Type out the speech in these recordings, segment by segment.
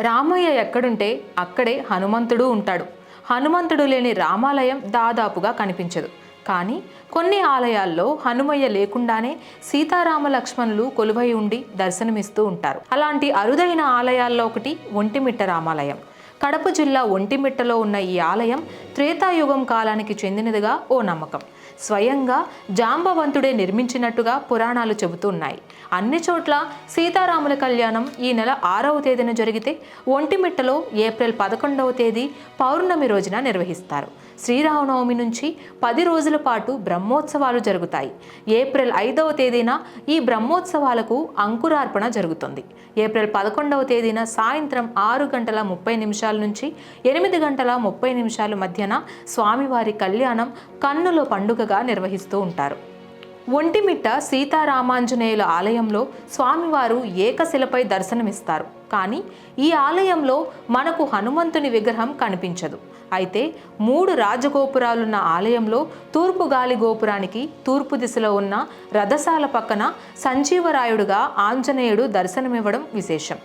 రామయ్య ఎక్కడుంటే అక్కడే హనుమంతుడు ఉంటాడు. హనుమంతుడు లేని రామాలయం దాదాపుగా కనిపించదు. కానీ కొన్ని ఆలయాల్లో హనుమయ్య లేకుండానే సీతారామ లక్ష్మణులు కొలువై ఉండి దర్శనమిస్తూ ఉంటారు. అలాంటి అరుదైన ఆలయాల్లో ఒకటి ఒంటిమిట్ట రామాలయం. కడప జిల్లా ఒంటిమిట్టలో ఉన్న ఈ ఆలయం త్రేతాయుగం కాలానికి చెందినదిగా ఓ నమ్మకం. స్వయంగా జాంబవంతుడే నిర్మించినట్టుగా పురాణాలు చెబుతున్నాయి. అన్ని చోట్ల సీతారాముల కళ్యాణం ఈ నెల ఆరవ తేదీన జరిగితే ఒంటిమిట్టలో ఏప్రిల్ పదకొండవ తేదీ పౌర్ణమి రోజున నిర్వహిస్తారు. శ్రీరామనవమి నుంచి పది రోజుల పాటు బ్రహ్మోత్సవాలు జరుగుతాయి. ఏప్రిల్ ఐదవ తేదీన ఈ బ్రహ్మోత్సవాలకు అంకురార్పణ జరుగుతుంది. ఏప్రిల్ పదకొండవ తేదీన సాయంత్రం ఆరు గంటల ముప్పై నిమిషాల నుంచి ఎనిమిది గంటల ముప్పై నిమిషాల మధ్యన స్వామివారి కళ్యాణం కన్నుల పండుగగా నిర్వహిస్తూ ఉంటారు. ఒంటిమిట్ట సీతారామాంజనేయుల ఆలయంలో స్వామివారు ఏకశిలపై దర్శనమిస్తారు. కానీ ఈ ఆలయంలో మనకు హనుమంతుని విగ్రహం కనిపించదు. అయితే మూడు రాజగోపురాలున్న ఆలయంలో తూర్పు గాలి గోపురానికి తూర్పు దిశలో ఉన్న రథశాల పక్కన సంజీవరాయుడుగా ఆంజనేయుడు దర్శనమివ్వడం విశేషం.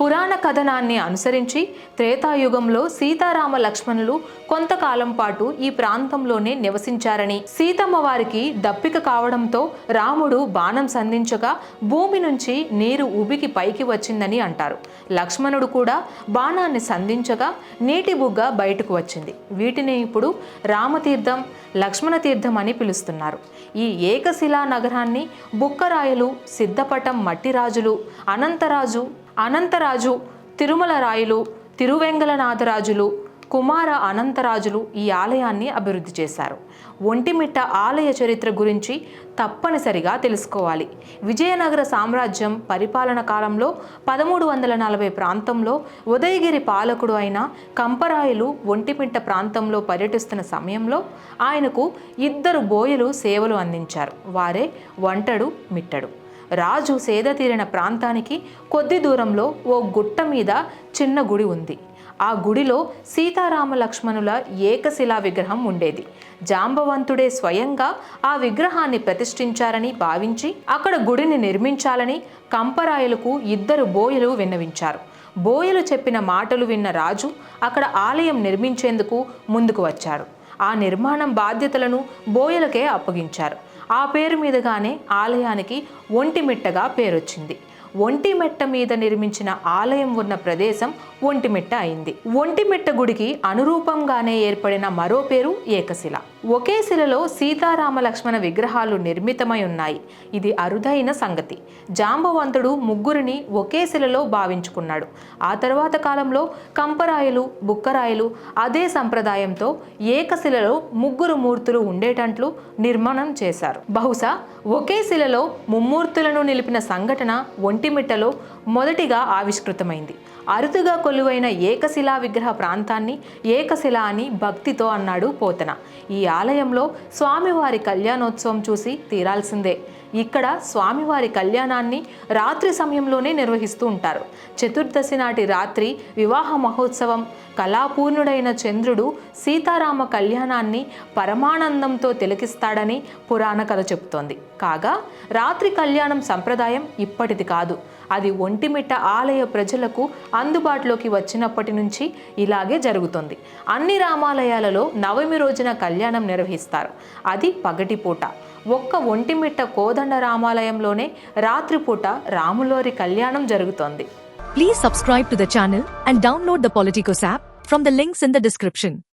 పురాణ కథనాన్ని అనుసరించి త్రేతాయుగంలో సీతారామ లక్ష్మణులు కొంతకాలం పాటు ఈ ప్రాంతంలోనే నివసించారని. సీతమ్మ వారికి దప్పిక కావడంతో రాముడు బాణం సంధించగా భూమి నుంచి నీరు ఉబికి పైకి వచ్చిందని అంటారు. లక్ష్మణుడు కూడా బాణాన్ని సంధించగా నీటి బుగ్గ బయటకు వచ్చింది. వీటిని ఇప్పుడు రామతీర్థం లక్ష్మణ తీర్థం అని పిలుస్తున్నారు. ఈ ఏకశిలా నగరాన్ని బుక్కరాయలు సిద్ధపటం మట్టిరాజులు అనంతరాజు అనంతరాజు తిరుమల రాయులు తిరువెంగళనాథరాజులు కుమార అనంతరాజులు ఈ ఆలయాన్ని అభివృద్ధి చేశారు. ఒంటిమిట్ట ఆలయ చరిత్ర గురించి తప్పనిసరిగా తెలుసుకోవాలి. విజయనగర సామ్రాజ్యం పరిపాలన కాలంలో పదమూడు వందల నలభై ప్రాంతంలో ఉదయగిరి పాలకుడు అయిన కంపరాయలు ఒంటిమిట్ట ప్రాంతంలో పర్యటిస్తున్న సమయంలో ఆయనకు ఇద్దరు బోయలు సేవలు అందించారు. వారే వంటడు మిట్టడు. రాజు సేద తీరిన ప్రాంతానికి కొద్ది దూరంలో ఓ గుట్ట మీద చిన్న గుడి ఉంది. ఆ గుడిలో సీతారామ లక్ష్మణుల ఏకశిలా విగ్రహం ఉండేది. జాంబవంతుడే స్వయంగా ఆ విగ్రహాన్ని ప్రతిష్ఠించారని భావించి అక్కడ గుడిని నిర్మించాలని కంపరాయలకు ఇద్దరు బోయలు విన్నవించారు. బోయలు చెప్పిన మాటలు విన్న రాజు అక్కడ ఆలయం నిర్మించేందుకు ముందుకు వచ్చారు. ఆ నిర్మాణం బాధ్యతలను బోయలకే అప్పగించారు. ఆ పేరు మీదుగానే ఆలయానికి ఒంటిమిట్టగా పేరొచ్చింది. ఒంటిమెట్ట మీద నిర్మించిన ఆలయం ఉన్న ప్రదేశం ఒంటిమిట్ట అయింది. ఒంటిమిట్ట గుడికి అనురూపంగానే ఏర్పడిన మరో పేరు ఏకశిల. ఒకే శిలలో సీతారామ లక్ష్మణ విగ్రహాలు నిర్మితమై ఉన్నాయి. ఇది అరుదైన సంగతి. జాంబవంతుడు ముగ్గురిని ఒకే శిలలో భావించుకున్నాడు. ఆ తర్వాత కాలంలో కంపరాయలు బుక్కరాయలు అదే సంప్రదాయంతో ఏకశిలలో ముగ్గురు మూర్తులు ఉండేటట్లు నిర్మాణం చేశారు. బహుశా ఒకే శిలలో ముమ్మూర్తులను నిలిపిన సంఘటన ఒంటిమిట్టలో మొదటిగా ఆవిష్కృతమైంది. అరుదుగా కొలువైన ఏకశిలా విగ్రహ ప్రాంతాన్ని ఏకశిల అని భక్తితో అన్నాడు పోతన. ఈ ఆలయంలో స్వామివారి కళ్యాణోత్సవం చూసి తీరాల్సిందే. ఇక్కడ స్వామివారి కళ్యాణాన్ని రాత్రి సమయంలోనే నిర్వహిస్తూ ఉంటారు. చతుర్దశి నాటి రాత్రి వివాహ మహోత్సవం కళాపూర్ణుడైన చంద్రుడు సీతారామ కళ్యాణాన్ని పరమానందంతో తిలకిస్తాడని పురాణ కథ చెబుతోంది. కాగా రాత్రి కళ్యాణం సంప్రదాయం ఇప్పటిది కాదు. అది ఒంటిమిట్ట ఆలయ ప్రజలకు అందుబాటులోకి వచ్చినప్పటి నుంచి ఇలాగే జరుగుతుంది. అన్ని రామాలయాలలో నవమి రోజున కళ్యాణం నిర్వహిస్తారు. అది పగటిపూట. ఒక్క ఒంటిమిట్ట కోద కోదండ రామాలయంలోనే రాత్రిపూట రాములోరి కళ్యాణం జరుగుతోంది. Please subscribe to the and download the Politicos app from the in the description